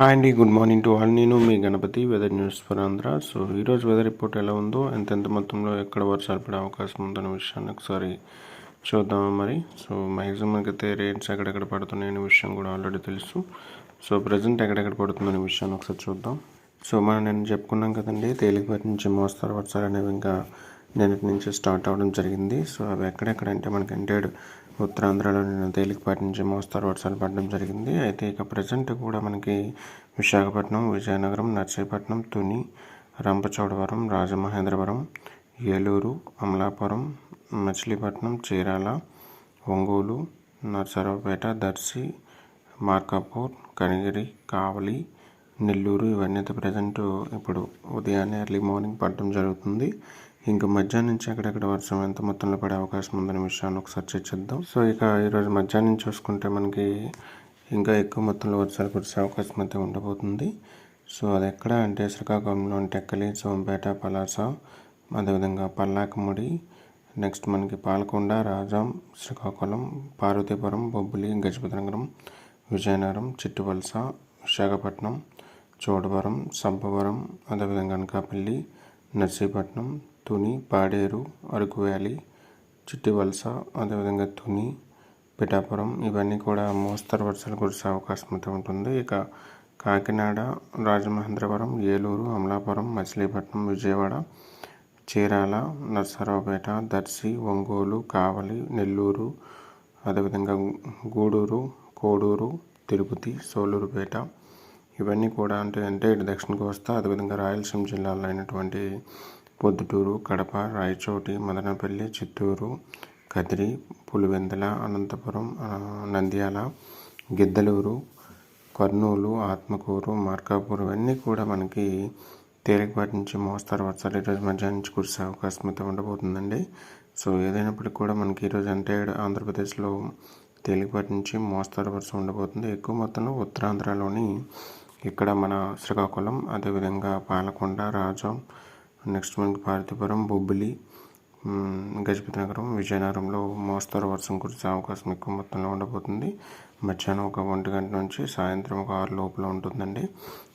Hi అండి good morning to all నేను మీ Ganapati weather news for Andhra so ఈరోజు weather report ఎలా ఉందో ఎంతెంత మొత్తంలో ఎక్కడ వర్షాలు పడే అవకాశం ఉందనే విషయాన్ని ఒకసారి చూద్దాం మరి. సో మ్యాక్సిమం అయితే రేట్స్ ఎక్కడెక్కడ పడుతున్నాయనే విషయం కూడా ఆల్రెడీ తెలుసు. సో ప్రజెంట్ ఎక్కడెక్కడ పడుతుందనే విషయాన్ని ఒకసారి చూద్దాం. సో మనం నేను చెప్పుకున్నాం కదండి తేలికపాటి నుంచి మోస్తారు వర్షాలు అనేవి ఇంకా నిన్నటి నుంచి స్టార్ట్ అవ్వడం జరిగింది. సో అవి ఎక్కడెక్కడ అంటే మనకి ఎంటైడ్ ఉత్తరాంధ్రలో నిన్న తేలికపాటి నుంచి మోస్తారు వర్షాలు పడడం జరిగింది. అయితే ఇక ప్రజెంట్ కూడా మనకి విశాఖపట్నం విజయనగరం నర్సీపట్నం తుని రంపచోడవరం రాజమహేంద్రవరం ఏలూరు అమలాపురం మచిలీపట్నం చీరాల ఒంగోలు నర్సరావుపేట దర్శి మార్కాపూర్ కనిగిరి కావలి నెల్లూరు ఇవన్నీ అయితే ప్రజెంట్ ఇప్పుడు ఉదయాన్నే ఎర్లీ మార్నింగ్ పడడం జరుగుతుంది. ఇంకా మధ్యాహ్నం నుంచి అక్కడక్కడ వర్షం ఎంత మొత్తంలో పడే అవకాశం ఉందనే విషయాన్ని ఒకసారి చర్చిద్దాం సో ఇక ఈరోజు మధ్యాహ్నం చూసుకుంటే మనకి ఇంకా ఎక్కువ మొత్తంలో వర్షాలు కురిసే అవకాశం అయితే ఉండబోతుంది. సో అది ఎక్కడ? అంటే శ్రీకాకుళంలో టెక్కలి సోంపేట పలాస అదేవిధంగా పల్లాకముడి నెక్స్ట్ మనకి పాలకొండ రాజాం శ్రీకాకుళం పార్వతీపురం బొబ్బిలి గజపతినగరం విజయనగరం చిట్టువలస విశాఖపట్నం చోడవరం సబ్బవరం అదేవిధంగా అనకాపల్లి నర్సీపట్నం తుని పాడేరు అరకు వ్యాలీ చిట్టివలస అదేవిధంగా తుని పిఠాపురం ఇవన్నీ కూడా మోస్తరు వర్షాలు కురిసే అవకాశం అయితే ఉంటుంది. ఇక కాకినాడ రాజమహేంద్రవరం ఏలూరు అమలాపురం మచిలీపట్నం విజయవాడ చీరాల నర్సరావుపేట దర్శి ఒంగోలు కావలి నెల్లూరు అదేవిధంగా గూడూరు కోడూరు తిరుపతి సోలూరుపేట ఇవన్నీ కూడా అంటే అంటే దక్షిణ కోస్తా అదేవిధంగా రాయలసీమ జిల్లాలో అయినటువంటి పొద్దుటూరు కడప రాయచోటి మదనపల్లి చిత్తూరు కదిరి పులివెందుల అనంతపురం నంద్యాల గిద్దలూరు కర్నూలు ఆత్మకూరు మార్కాపూర్ ఇవన్నీ కూడా మనకి తేలికపాటి నుంచి మోస్తారు. వర్షాలు ఈరోజు మధ్యాహ్నం నుంచి కురిసే అవకాశం అయితే ఉండబోతుందండి. సో ఏదైనప్పటికీ కూడా మనకి ఈరోజు అంటే ఆంధ్రప్రదేశ్లో తేలికపాటి నుంచి మోస్తారు వర్షం ఉండబోతుంది. ఎక్కువ మొత్తంలో ఉత్తరాంధ్రలోని ఇక్కడ మన శ్రీకాకుళం అదేవిధంగా పాలకొండ రాజం నెక్స్ట్ మనకి పార్థిపురం బొబ్బిలి గజపతి నగరం విజయనగరంలో మోస్తరు వర్షం కురిసే అవకాశం ఎక్కువ మొత్తంలో ఉండబోతుంది. మధ్యాహ్నం ఒక ఒంటి గంట నుంచి సాయంత్రం ఒక ఆరు లోపల ఉంటుందండి.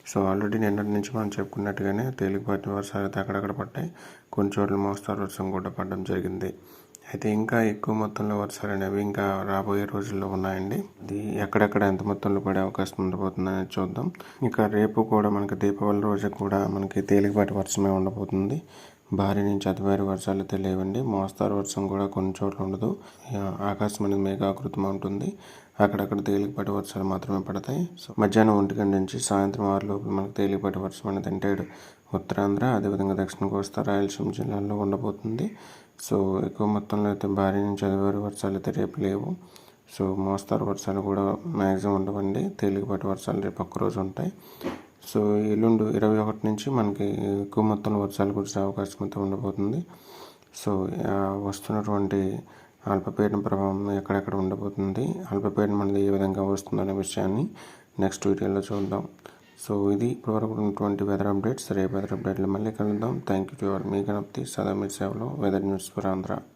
సో ఆల్రెడీ నిన్నటి నుంచి మనం చెప్పుకున్నట్టుగానే తేలికపాటి వర్షాలు అయితే అక్కడక్కడ పడ్డాయి. కొన్ని చోట్ల మోస్తరు వర్షం కూడా పడడం జరిగింది. అయితే ఇంకా ఎక్కువ మొత్తంలో వర్షాలు అనేవి ఇంకా రాబోయే రోజుల్లో ఉన్నాయండి. ఇది ఎక్కడెక్కడ ఎంత మొత్తంలో పడే అవకాశం ఉండబోతుందని చూద్దాం. ఇక రేపు కూడా మనకి దీపావళి రోజు కూడా మనకి తేలికపాటి వర్షమే ఉండబోతుంది. భారీ నుంచి అతి భారీ వర్షాలు అయితే లేవండి. మోస్తారు వర్షం కూడా కొన్ని చోట్ల ఉండదు. ఆకాశం అనేది మేఘాకృతం ఉంటుంది. అక్కడక్కడ తేలికపాటి వర్షాలు మాత్రమే పడతాయి. సో మధ్యాహ్నం ఒంటి గంట నుంచి సాయంత్రం ఆరు లోపల మనకు తేలికపాటి వర్షం అనేది ఎంటైడ్ ఉత్తరాంధ్ర అదేవిధంగా దక్షిణ కోస్తా రాయలసీమ జిల్లాల్లో ఉండబోతుంది. సో ఎక్కువ మొత్తంలో అయితే భారీ నుంచి అతి భారీ వర్షాలు అయితే రేపు లేవు. సో మోస్తారు వర్షాలు కూడా మ్యాక్సిమం ఉండవండి. తేలికపాటి వర్షాలు రేపు ఒక్కరోజు ఉంటాయి. సో ఎల్లుండి ఇరవై ఒకటి నుంచి మనకి ఎక్కువ మొత్తంలో వర్షాలు కురిసే అవకాశం అయితే ఉండబోతుంది. సో వస్తున్నటువంటి అల్పపీడన ప్రభావం ఎక్కడెక్కడ ఉండబోతుంది? అల్పపీడనం అనేది ఏ విధంగా వస్తుందనే విషయాన్ని నెక్స్ట్ వీడియోలో చూద్దాం. సో ఇది ఇప్పటివరకు ఉన్నటువంటి వెదర్ అప్డేట్స్ రేపు వెదర్ అప్డేట్లు మళ్ళీ కలుద్దాం. థ్యాంక్ యూ టు యువర్ మీ గణపతి సదా మీ సేవలో వెదర్ న్యూస్ ఫర్ ఆంధ్ర